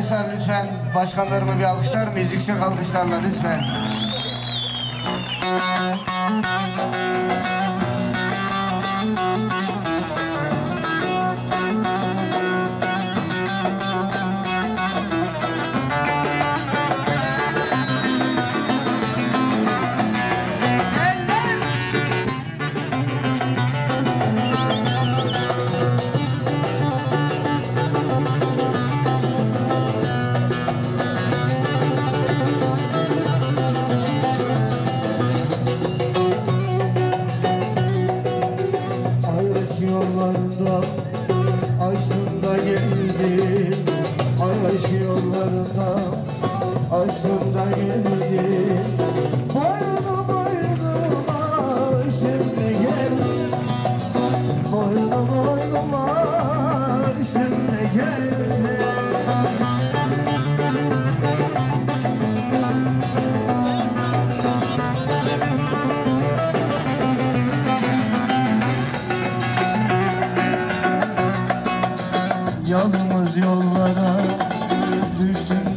Arkadaşlar lütfen başkanlarımı bir alkışlar mıyız? Yüksek alkışlarla lütfen. yollarında Açtım da geldim. Aşk yollarında Açtım da geldim. Boynu boynum açtım da gel. Boynu boynum açtım da gel. Yalnız yollara düştüm.